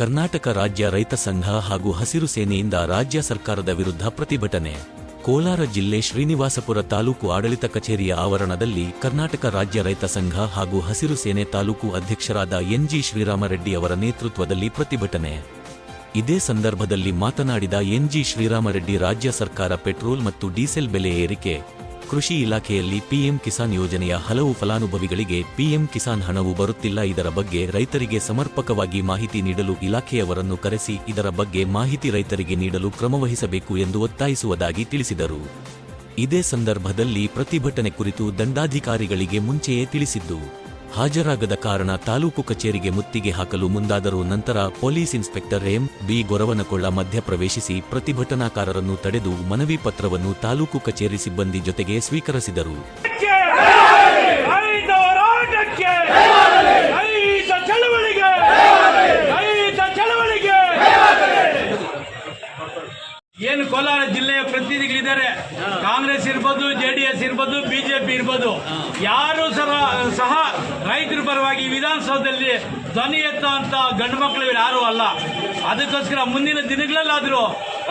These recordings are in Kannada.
ಕರ್ನಾಟಕ ರಾಜ್ಯ ರೈತ ಸಂಘ ಹಾಗೂ ಹಸಿರು ಸೇನೆಯಿಂದ ರಾಜ್ಯ ಸರ್ಕಾರದ ವಿರುದ್ಧ ಪ್ರತಿಭಟನೆ. ಕೋಲಾರ ಜಿಲ್ಲೆ ಶ್ರೀನಿವಾಸಪುರ ತಾಲೂಕು ಆಡಳಿತ ಕಚೇರಿಯ ಆವರಣದಲ್ಲಿ ಕರ್ನಾಟಕ ರಾಜ್ಯ ರೈತ ಸಂಘ ಹಾಗೂ ಹಸಿರು ಸೇನೆ ತಾಲೂಕು ಅಧ್ಯಕ್ಷರಾದ ಎನ್ಜಿ ಶ್ರೀರಾಮರೆಡ್ಡಿ ಅವರ ನೇತೃತ್ವದಲ್ಲಿ ಪ್ರತಿಭಟನೆ. ಇದೇ ಸಂದರ್ಭದಲ್ಲಿ ಮಾತನಾಡಿದ ಎನ್ಜಿ ಶ್ರೀರಾಮರೆಡ್ಡಿ, ರಾಜ್ಯ ಸರ್ಕಾರ ಪೆಟ್ರೋಲ್ ಮತ್ತು ಡೀಸೆಲ್ ಬೆಲೆ ಏರಿಕೆ ಕೃಷಿ ಇಲಾಖೆಯಲ್ಲಿ ಪಿಎಂ ಕಿಸಾನ್ ಯೋಜನೆಯ ಹಲವು ಫಲಾನುಭವಿಗಳಿಗೆ ಪಿಎಂ ಕಿಸಾನ್ ಹಣವು ಬರುತ್ತಿಲ್ಲ. ಇದರ ಬಗ್ಗೆ ರೈತರಿಗೆ ಸಮರ್ಪಕವಾಗಿ ಮಾಹಿತಿ ನೀಡಲು ಇಲಾಖೆಯವರನ್ನು ಕರೆಸಿ, ಇದರ ಬಗ್ಗೆ ಮಾಹಿತಿ ರೈತರಿಗೆ ನೀಡಲು ಕ್ರಮವಹಿಸಬೇಕು ಎಂದು ಒತ್ತಾಯಿಸುವುದಾಗಿ ತಿಳಿಸಿದರು. ಇದೇ ಸಂದರ್ಭದಲ್ಲಿ ಪ್ರತಿಭಟನೆ ಕುರಿತು ದಂಡಾಧಿಕಾರಿಗಳಿಗೆ ಮುಂಚೆಯೇ ತಿಳಿಸಿದ್ದು ಹಾಜರಾಗದ ಕಾರಣ ತಾಲೂಕು ಕಚೇರಿಗೆ ಮುತ್ತಿಗೆ ಹಾಕಲು ಮುಂದಾದರೂ ನಂತರ police inspector M B Goravanakolla ಮಧ್ಯಪ್ರವೇಶಿಸಿ ಪ್ರತಿಭಟನಾಕಾರರನ್ನು ತಡೆದು ಮನವಿ ಪತ್ರವನ್ನು ತಾಲೂಕು ಕಚೇರಿ ಸಿಬ್ಬಂದಿ ಜೊತೆಗೆ ಸ್ವೀಕರಿಸಿದರು ರೈತ ಹೋರಾಟಕ್ಕೆ ರೈತ ಚಳವಳಿಗೆ ರೈತ ಚಳವಳಿಗೆ ಏನು ಕೋಲಾರ ಜಿಲ್ಲೆಯ ಪ್ರತಿನಿಧಿಗಳಿದ್ದಾರೆ? ಕಾಂಗ್ರೆಸ್ ಇರ್ಬೋದು ಜೆ ಡಿ ಎಸ್ ಇರ್ಬೋದು ಬಿಜೆಪಿ ಇರ್ಬೋದು. ಯಾರು ಸಹ ಸಹ ರೈತರ ಪರವಾಗಿ ವಿಧಾನಸೌಧದಲ್ಲಿ ಧ್ವನಿ ಎತ್ತುವಂತ ಗಂಡು ಮಕ್ಕಳು ಯಾರೂ ಅಲ್ಲ. ಅದಕ್ಕೋಸ್ಕರ ಮುಂದಿನ ದಿನಗಳಲ್ಲಾದರೂ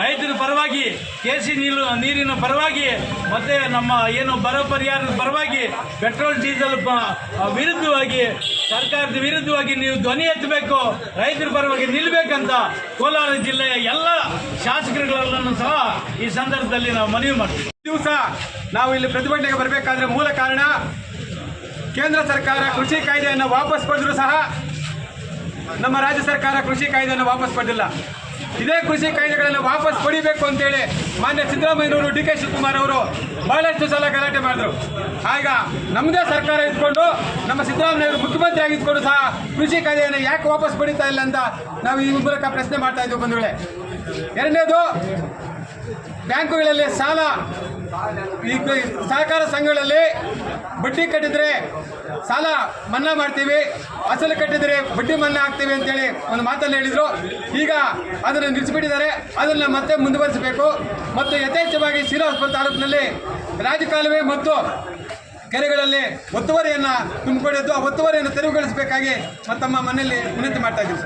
ರೈತರ ಪರವಾಗಿ ಕೆಸಿ ನೀರು ನೀರಿನ ಪರವಾಗಿ ಮತ್ತೆ ನಮ್ಮ ಏನು ಬರ ಪರಿಹಾರದ ಪರವಾಗಿ ಪೆಟ್ರೋಲ್ ಡೀಸೆಲ್ ವಿರುದ್ಧವಾಗಿ ಸರ್ಕಾರದ ವಿರುದ್ಧವಾಗಿ ನೀವು ಧ್ವನಿ ಎತ್ತಬೇಕು ರೈತರ ಪರವಾಗಿ ನಿಲ್ಲಬೇಕಂತ ಕೋಲಾರ ಜಿಲ್ಲೆಯ ಎಲ್ಲ ಶಾಸಕರುಗಳನ್ನು ಸಹ ಈ ಸಂದರ್ಭದಲ್ಲಿ ನಾವು ಮನವಿ ಮಾಡ್ತೀವಿ. ದಿವಸ ನಾವು ಇಲ್ಲಿ ಪ್ರತಿಭಟನೆಗೆ ಬರಬೇಕಾದ್ರೆ ಮೂಲ ಕಾರಣ ಕೇಂದ್ರ ಸರ್ಕಾರ ಕೃಷಿ ಕಾಯ್ದೆಯನ್ನು ವಾಪಸ್ ಪಡೆದರೂ ಸಹ ನಮ್ಮ ರಾಜ್ಯ ಸರ್ಕಾರ ಕೃಷಿ ಕಾಯ್ದೆಯನ್ನು ವಾಪಸ್ ಪಡೆದಿಲ್ಲ. ಇದೇ ಕೃಷಿ ಕಾಯ್ದೆಗಳನ್ನು ವಾಪಸ್ ಪಡಿಬೇಕು ಅಂತೇಳಿ ಮಾನ್ಯ ಸಿದ್ದರಾಮಯ್ಯನವರು ಡಿ ಕೆ ಶಿವಕುಮಾರ್ ಅವರು ಬಹಳಷ್ಟು ಸಲ ಗಲಾಟೆ ಮಾಡಿದ್ರು. ಆಗ ನಮ್ಮದೇ ಸರ್ಕಾರ ಇದ್ಕೊಂಡು ನಮ್ಮ ಸಿದ್ದರಾಮಯ್ಯವರು ಮುಖ್ಯಮಂತ್ರಿ ಆಗಿದ್ಕೊಂಡು ಸಹ ಕೃಷಿ ಕಾಯ್ದೆಯನ್ನು ಯಾಕೆ ವಾಪಸ್ ಪಡಿತಾ ಇಲ್ಲ ಅಂತ ನಾವು ಈ ಮೂಲಕ ಪ್ರಶ್ನೆ ಮಾಡ್ತಾ ಇದ್ದೀವಿ ಬಂಧುಗಳೇ. ಎರಡನೇದು ಬ್ಯಾಂಕುಗಳಲ್ಲಿ ಸಾಲ ಈ ಸಹಕಾರ ಸಂಘಗಳಲ್ಲಿ ಬಡ್ಡಿ ಕಟ್ಟಿದ್ರೆ ಸಾಲ ಮನ್ನಾ ಮಾಡ್ತೀವಿ, ಅಸಲು ಕಟ್ಟಿದ್ರೆ ಬಡ್ಡಿ ಮನ್ನಾ ಆಗ್ತೀವಿ ಅಂತೇಳಿ ಒಂದು ಮಾತನ್ನು ಹೇಳಿದರು. ಈಗ ಅದನ್ನು ನಿಲ್ಲಿಸಿಬಿಟ್ಟಿದ್ದಾರೆ. ಅದನ್ನು ಮತ್ತೆ ಮುಂದುವರಿಸಬೇಕು. ಮತ್ತು ಯಥೇಚ್ಛವಾಗಿ ಶ್ರೀನಿವಾಸಪುರ ತಾಲೂಕಿನಲ್ಲಿ ರಾಜಕಾಲುವೆ ಮತ್ತು ಕೆರೆಗಳಲ್ಲಿ ಒತ್ತುವರಿಯನ್ನು ತುಂಬಿಕೊಂಡಿದ್ದು, ಆ ಒತ್ತುವರಿಯನ್ನು ತೆರವುಗೊಳಿಸಬೇಕಾಗಿ ತಮ್ಮ ಮನೆಯಲ್ಲಿ ವಿನಂತಿ ಮಾಡ್ತಾ ಇದ್ದೀವಿ